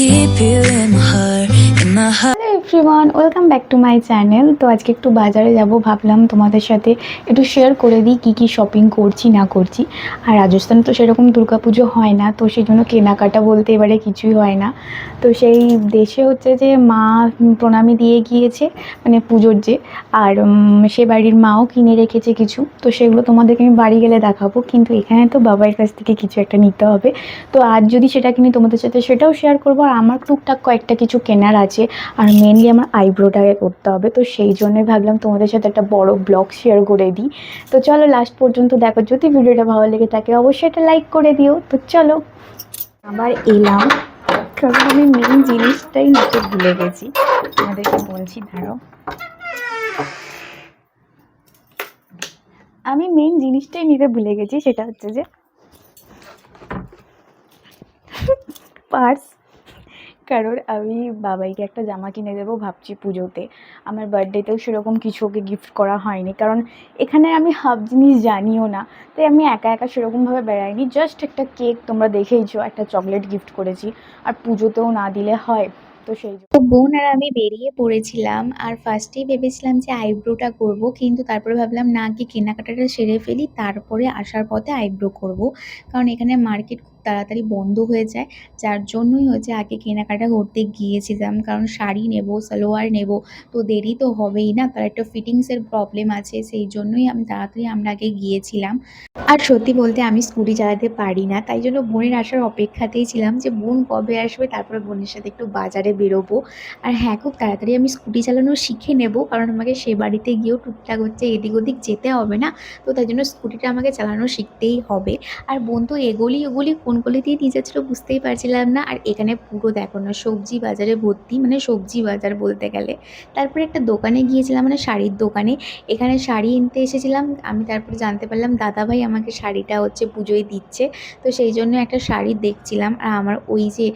keep you in everyone welcome back to my channel তো আজকে একটু বাজারে যাব, ভাবলাম তোমাদের সাথে একটু শেয়ার করে দিই কী কী শপিং করছি, না করছি। আর রাজস্থানে তো সেরকম দুর্গাপুজো হয় না, তো সেই জন্য কেনাকাটা বলতে এবারে কিছুই হয় না। তো সেই দেশে হচ্ছে যে মা প্রণামী দিয়ে গিয়েছে মানে পুজোর যে, আর সে বাড়ির মাও কিনে রেখেছে কিছু। তো সেগুলো তোমাদেরকে আমি বাড়ি গেলে দেখাবো, কিন্তু এখানে তো বাবার কাছ থেকে কিছু একটা নিতে হবে। তো আজ যদি সেটা কিনি তোমাদের সাথে সেটাও শেয়ার করব। আর আমার টুকটাক কয়েকটা কিছু কেনার আছে। আর মেনলি আমার আইব্রোটাকে করতে হবে। তো সেই জন্যই ভাবলাম তোমাদের সাথে একটা বড় ব্লগ শেয়ার করে দিই। তো চলো লাস্ট পর্যন্ত দেখো, যদি ভিডিওটা ভালো লেগে থাকে অবশ্যই একটা লাইক করে দিও। তো চলো, আবার এলাম। কারণ আমি মেন জিনিসটাই নিতে ভুলে গেছি। তোমাদেরকে বলছি, দাঁড়াও। আমি মেন জিনিসটাই নিতে ভুলে গেছি, সেটা হচ্ছে যে পার্স কারণ আমি বাবাইকে একটা জামা কিনে দেবো ভাবছি পুজোতে। আমার বার্থডেতেও সেরকম কিছু ওকে গিফট করা হয়নি। কারণ এখানে আমি হাফ জিনিস জানিও না। তাই আমি একা একা সেরকমভাবে বেড়াইনি। জাস্ট একটা কেক তোমরা দেখেইছো, একটা চকলেট গিফট করেছি। আর পুজোতেও না দিলে হয়, তো সেই তো বোন আর আমি বেরিয়ে পড়েছিলাম। আর ফার্স্টেই ভেবেছিলাম যে আইব্রোটা করব, কিন্তু তারপরে ভাবলাম, না, কি কেনাকাটাটা সেরে ফেলি, তারপরে আসার পথে আইব্রো করব। কারণ এখানে মার্কেট তাড়াতাড়ি বন্ধ হয়ে যায়। যার জন্যই হচ্ছে আগে কেনাকাটা করতে গিয়েছিলাম। কারণ শাড়ি নেব, সালোয়ার নেব, তো দেরি তো হবেই না। তার একটা ফিটিংসের প্রবলেম আছে, সেই জন্যই আমি তাড়াতাড়ি আমরা আগে গিয়েছিলাম। আর সত্যি বলতে আমি স্কুটি চালাতে পারি না। তাই জন্য বোনের আসার অপেক্ষাতেই ছিলাম যে বোন কবে আসবে, তারপরে বোনের সাথে একটু বাজারে বেরোবো। আর হ্যাঁ খুব তাড়াতাড়ি আমি স্কুটি চালানো শিখে নেব। কারণ আমাকে সে বাড়িতে গিয়েও টুকটাক হচ্ছে এদিক ওদিক যেতে হবে না। তো তাই জন্য স্কুটিটা আমাকে চালানো শিখতেই হবে। আর বোন তো এগোলি ওগুলি কোন গলি দিয়ে নিয়ে যাচ্ছিল বুঝতেই পারছিলাম না। আর এখানে পুরো দেখো না, সবজি বাজারে ভর্তি মানে সবজি বাজার বলতে গেলে। তারপরে একটা দোকানে গিয়েছিলাম মানে শাড়ির দোকানে। এখানে শাড়ি কিনতে এসেছিলাম, আমি তারপরে জানতে পারলাম দাদাভাই আমাকে শাড়িটা হচ্ছে পুজোয় দিচ্ছে। তো সেই জন্য একটা শাড়ি দেখছিলাম, আর আমার ওই যে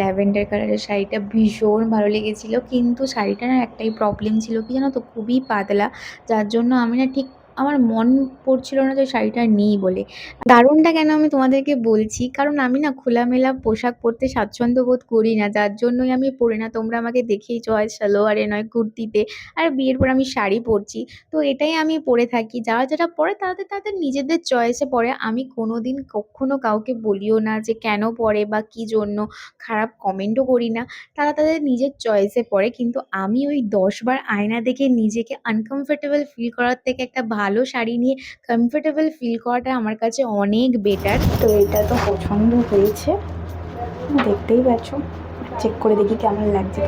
ল্যাভেন্ডার কালারের শাড়িটা ভীষণ ভালো লেগেছিলো। কিন্তু শাড়িটার না একটাই প্রবলেম ছিল কি জানো তো, খুবই পাতলা। যার জন্য আমি না ঠিক আমার মন পড়ছিল না যে শাড়িটা নিই বলে। দারুণটা কেন আমি তোমাদেরকে বলছি? কারণ আমি না খোলামেলা পোশাক পরতে স্বাচ্ছন্দ্য বোধ করি না। যার জন্যই আমি পরি না। তোমরা আমাকে দেখেইছো হয় সালোয়ারে নয়, কুর্তিতে। আর বিয়ের পর আমি শাড়ি পরছি। তো এটাই আমি পরে থাকি। যারা যারা পরে, তাদের তাদের নিজেদের চয়েসে পরে। আমি কোনো দিন কখনো কাউকে বলিও না যে কেন পরে বা কী জন্য। খারাপ কমেন্টও করি না। তারা তাদের নিজের চয়েসে পরে। কিন্তু আমি ওই দশবার আয়না দেখে নিজেকে আনকমফোর্টেবল ফিল করার থেকে একটা ভালো শাড়ি নিয়ে কমফোর্টেবল ফিল করাটা আমার কাছে অনেক বেটার তো এটা তো পছন্দ হয়েছে। দেখতেই পাচ্ছ। চেক করে দেখি কেমন লাগছে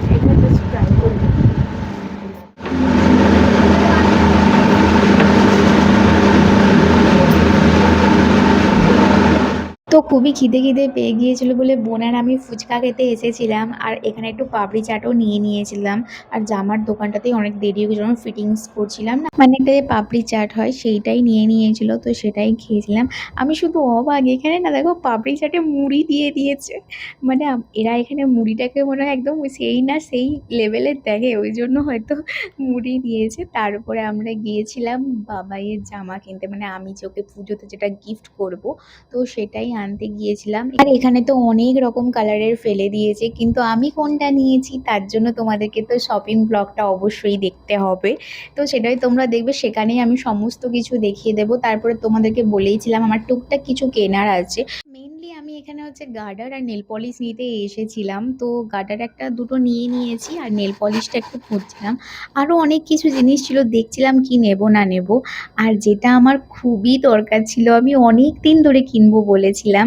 তো এটা just try করে দেখি। তো খুবই খিদে খিদে পেয়ে গিয়েছিল বলে বোনার আমি ফুচকা খেতে এসেছিলাম আর এখানে একটু পাপড়ি চাটও নিয়ে নিয়েছিলাম। আর জামার দোকানটাতেই অনেক দেরি হয়ে যখন ফিটিংস করছিলাম না। মানে একটা যে পাপড়ি চাট হয় সেইটাই নিয়ে নিয়েছিল, তো সেটাই খেয়েছিলাম। আমি শুধু অবাক, এখানে না দেখো পাপড়ি চাটে মুড়ি দিয়ে দিয়েছে। মানে এরা এখানে মুড়িটাকে মনে হয় একদম সেই না সেই লেভেলের দেখে, ওই জন্য হয়তো মুড়ি দিয়েছে। তারপরে আমরা গিয়েছিলাম বাবাইয়ের জামা কিনতে মানে আমি যে ওকে পুজোতে যেটা গিফট করব, তো সেটাই আনতে গিয়েছিলাম। আর এখানে তো অনেক রকম কালারের ফেলে দিয়েছে, কিন্তু আমি কোনটা নিয়েছি তার জন্য তোমাদেরকে তো শপিং ব্লগটা অবশ্যই দেখতে হবে। তো সেটাই তোমরা দেখবে, সেখানেই আমি সমস্ত কিছু দেখিয়ে দেবো। তারপরে তোমাদেরকে বলেইছিলাম, আমার টুকটাক কিছু কেনার আছে। এখানে হচ্ছে গার্ডার আর নেল পলিশ নিতে এসেছিলাম। তো গার্ডার একটা দুটো নিয়ে নিয়েছি আর নেল পলিশটা একটু খুঁজছিলাম। আরও অনেক কিছু জিনিস ছিল, দেখছিলাম কি নেব, না নেব। আর যেটা আমার খুবই দরকার ছিল, আমি অনেক দিন ধরে কিনবো বলেছিলাম।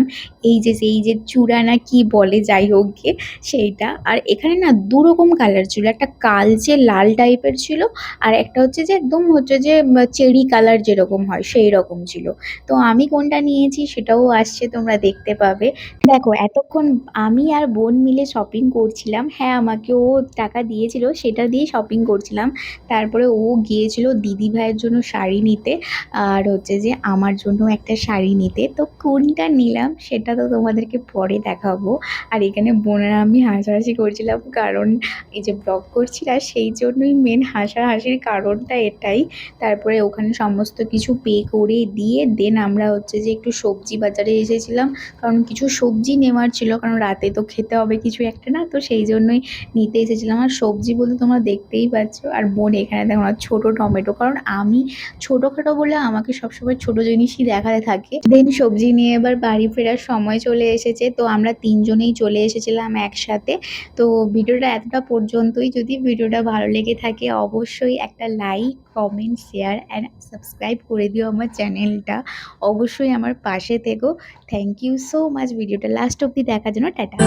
এই যে, সেই যে চূড়া না কি বলে, যাই হোক গিয়ে সেইটা। আর এখানে না দু রকম কালার ছিল, একটা কালচে লাল টাইপের ছিল আর একটা হচ্ছে যে একদম হচ্ছে যে চেরি কালার যেরকম হয় সেই রকম ছিল। তো আমি কোনটা নিয়েছি সেটাও আসছে, তোমরা দেখতে পাবে। হবে। দেখো, এতক্ষণ আমি আর বোন মিলে শপিং করছিলাম। হ্যাঁ আমাকে ও টাকা দিয়েছিল, সেটা দিয়ে শপিং করছিলাম। তারপরে ও গিয়েছিল দিদি ভাইয়ের জন্য শাড়ি নিতে আর হচ্ছে যে আমার জন্য একটা শাড়ি নিতে। তো কোনটা নিলাম সেটা তো তোমাদেরকে পরে দেখাবো। আর এখানে বোনেরা আমি হাসাহাসি করছিলাম, কারণ এই যে ব্লগ করছি সেই জন্যই মেন হাসাহাসির কারণটা এটাই। তারপরে ওখানে সমস্ত কিছু পে করে দিয়ে দেন আমরা হচ্ছে যে একটু সবজি বাজারে এসেছিলাম, কারণ কিছু সবজি নেওয়ার ছিল, কারণ রাতে তো খেতে হবে কিছু একটা না, তো সেই জন্যই নিতে এসেছিলাম। আর সবজি বলতে তোমরা দেখতেই পাচ্ছ, আর বোন এখানে দেখো না, ছোটো টমেটো, কারণ আমি ছোটোখাটো বলে আমাকে সবসময় ছোটো জিনিসই দেখাতে থাকে। দেন সবজি নিয়ে এবার বাড়ি ফেরার সময় চলে এসেছে, তো আমরা তিনজনেই চলে এসেছিলাম একসাথে। তো ভিডিওটা এতটা পর্যন্তই, যদি ভিডিওটা ভালো লেগে থাকে অবশ্যই একটা like comment share and subscribe করে দিও আমার চ্যানেলটা। অবশ্যই আমার পাশে থেকো। থ্যাংক ইউ সো মাচ ভিডিওটা লাস্ট অব্দি দেখার জন্য টাটা।